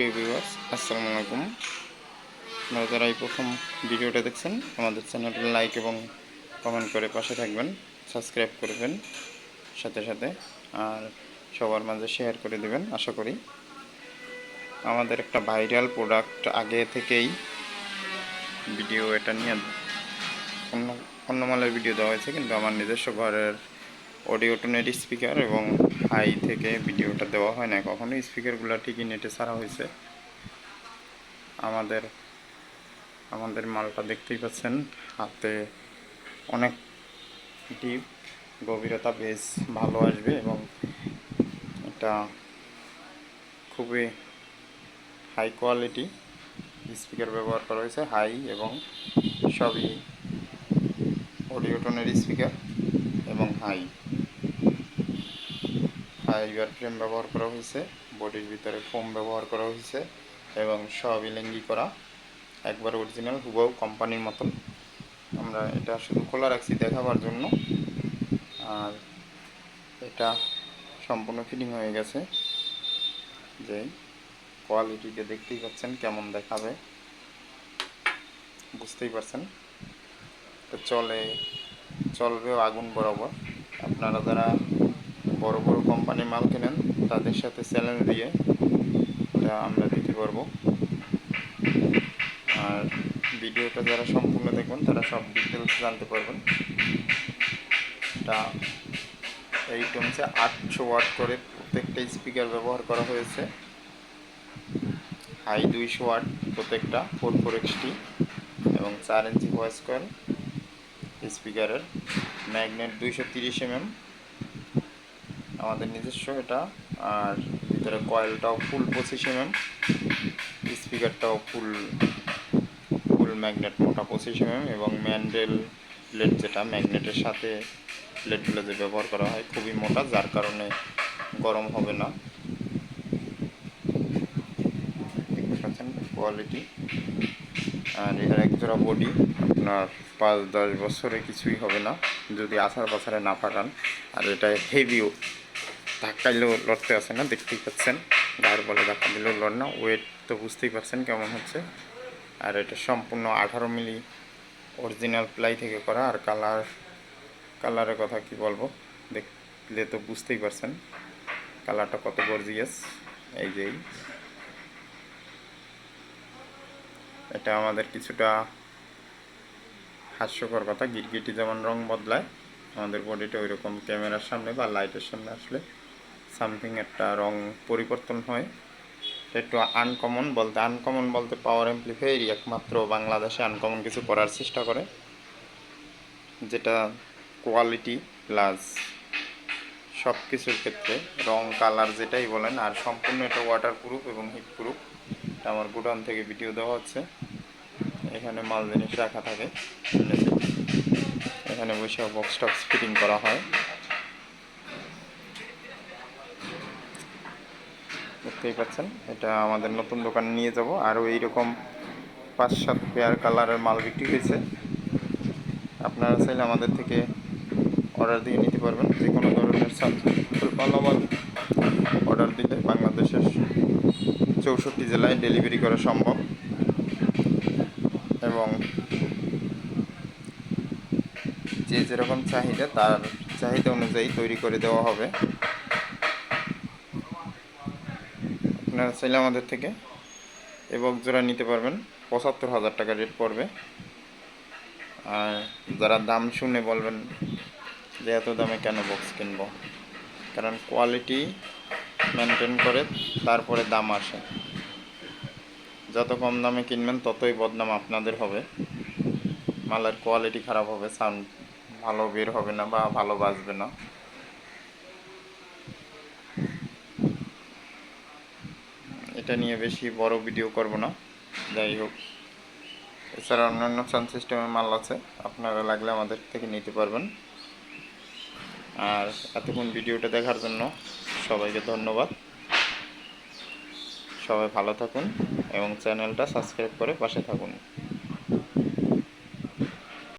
Viewers আসসালামু আলাইকুম। আপনারা যারা এই প্রথম ভিডিওটা দেখছেন, আমাদের চ্যানেলটা লাইক এবং কমেন্ট করে পাশে থাকবেন সাবস্ক্রাইব করবেন সাথে সাথে, আর সবার মাঝে শেয়ার করে দেবেন, আশা করি। আমাদের একটা ভাইরাল প্রোডাক্ট আগে থেকেই ভিডিও এটা নিয়ে অন্য অন্য মালের ভিডিও দেওয়া হয়েছে, কিন্তু আমার নিজস্ব ঘরের অডিও টোনের স্পিকার এবং হাই থেকে ভিডিওটা দেওয়া হয় না কখনো স্পিকারগুলো ঠিকই নেটে ছাড়া হয়েছে। আমাদের আমাদের মালটা দেখতেই পাচ্ছেন, হাতে অনেক ডিপ গভীরতা বেশ ভালো আসবে এবং এটা খুবই হাই কোয়ালিটি স্পিকার ব্যবহার করা হয়েছে হাই এবং সবই অডিওটনের স্পিকার এবং হাই ফাইবার ফ্রেম ব্যবহার করা হয়েছে, বডির ভিতরে ফোম ব্যবহার করা হয়েছে এবং সবই লেঙ্গি করা একবার অরিজিনাল হুবহু কোম্পানির মতন। আমরা এটা শুধু খোলা রাখছি দেখাবার জন্য। আর এটা সম্পূর্ণ ফিটিং হয়ে গেছে। যে কোয়ালিটিটা দেখতেই পাচ্ছেন, কেমন দেখাবে। বুঝতেই পারছেন? তো চলে চলবেও আগুন বরাবর। আপনারা যারা বড় বড় কোম্পানির মাল কেনেন, তাদের সাথে চ্যালেঞ্জ দিয়ে এটা আমরা দিতে পারব আর ভিডিওটা যারা সম্পূর্ণ দেখবেন, তারা সব ডিটেলস জানতে পারবেন। এটা এইটা হচ্ছে আটশো ওয়াট করে প্রত্যেকটা স্পিকার ব্যবহার করা হয়েছে। হাই দুইশো ওয়াট প্রত্যেকটা ফোর ফোর এক্সটি এবং চার ইঞ্চি ভয়েস কয়েল স্পিকারের ম্যাগনেট দুইশো তিরিশ এমএম আমাদের নিজস্ব এটা, আর ভিতরে কয়েলটাও ফুল পঁচিশ এমএম স্পিকারটাও ফুল ফুল ম্যাগনেট মোটা পঁচিশ এবং ম্যান্ডেল প্লেট যেটা ম্যাগনেটের সাথে প্লেটগুলো যে ব্যবহার করা হয় খুবই মোটা, যার কারণে গরম হবে না। দেখতে পাচ্ছেন কোয়ালিটি আর এর এক জোড়া বডি আপনার পাঁচ দশ বছরে কিছুই হবে না, যদি আছাড় পাছাড়ে না ফাটান আর এটা হেভিও ধাক্কাইলেও লড়তে আছে না, দেখতেই পাচ্ছেন। গায়ের বলে ধাক্কা দিলেও লড় না। ওয়েট তো বুঝতেই পারছেন কেমন হচ্ছে। আর এটা সম্পূর্ণ আঠারো মিলি অরিজিনাল প্লাই থেকে করা। আর কালার কালারের কথা কি বলব? দেখলে তো বুঝতেই পারছেন কালারটা কত গর্জিয়াস এই যে এটা আমাদের কিছুটা হাস্যকর কথা। গিরগিটি যেমন রং বদলায়, আমাদের বডিটা ওই রকম ক্যামেরার সামনে বা লাইটের সামনে আসলে সামথিং একটা রং পরিবর্তন হয়। একটু আনকমন বলতে আনকমন বলতে পাওয়ার অ্যাম্প্লিফায়ারই একমাত্র বাংলাদেশে আনকমন কিছু করার চেষ্টা করে, যেটা কোয়ালিটি প্লাস সব কিছুর ক্ষেত্রে রং কালার যেটাই বলেন, আর সম্পূর্ণ এটা ওয়াটার প্রুফ এবং হিট প্রুফ এটা আমার গুডাউন থেকে ভিডিও দেওয়া হচ্ছে। এখানে মাল জিনিস রাখা থাকে। এখানে বসে বক্স টক্স ফিটিং করা হয়। দেখতেই পাচ্ছেন। এটা আমাদের নতুন দোকানে নিয়ে যাব। আরও এইরকম পাঁচ, সাত পেয়ার কালারের মাল বিক্রি হয়েছে। আপনারা চাইলে আমাদের থেকে অর্ডার দিয়ে নিতে পারবেন। যে কোনো ধরনের সাবজেক্ট মালামাল অর্ডার দিলে বাংলাদেশের চৌষট্টি জেলায় ডেলিভারি করা সম্ভব। এবং যে যেরকম চাহিদা, তার চাহিদা অনুযায়ী তৈরি করে দেওয়া হবে। আপনারা চাইলে আমাদের থেকে এবং জোড়া নিতে পারবেন। পঁচাত্তর হাজার টাকা রেট পড়বে। আর যারা দাম শুনে বলবেন যে এত দামে কেন বক্স কিনবো? কারণ কোয়ালিটি মেনটেন করে তারপরে দাম আসে। যত কম দামে কিনবেন ততই বদনাম আপনাদের হবে। মালের কোয়ালিটি খারাপ হবে সাউন্ড ভালো বের হবে না বা ভালো বাজবে না। এটা নিয়ে বেশি বড় ভিডিও করব না। যাই হোক। এছাড়া অন্যান্য সাউন্ড সিস্টেমের মাল আছে। আপনারা লাগলে আমাদের থেকে নিতে পারবেন। আর এতক্ষণ ভিডিওটা দেখার জন্য সবাইকে ধন্যবাদ। সবাই ভালো থাকুন এবং চ্যানেলটা সাবস্ক্রাইব করে পাশে থাকুন।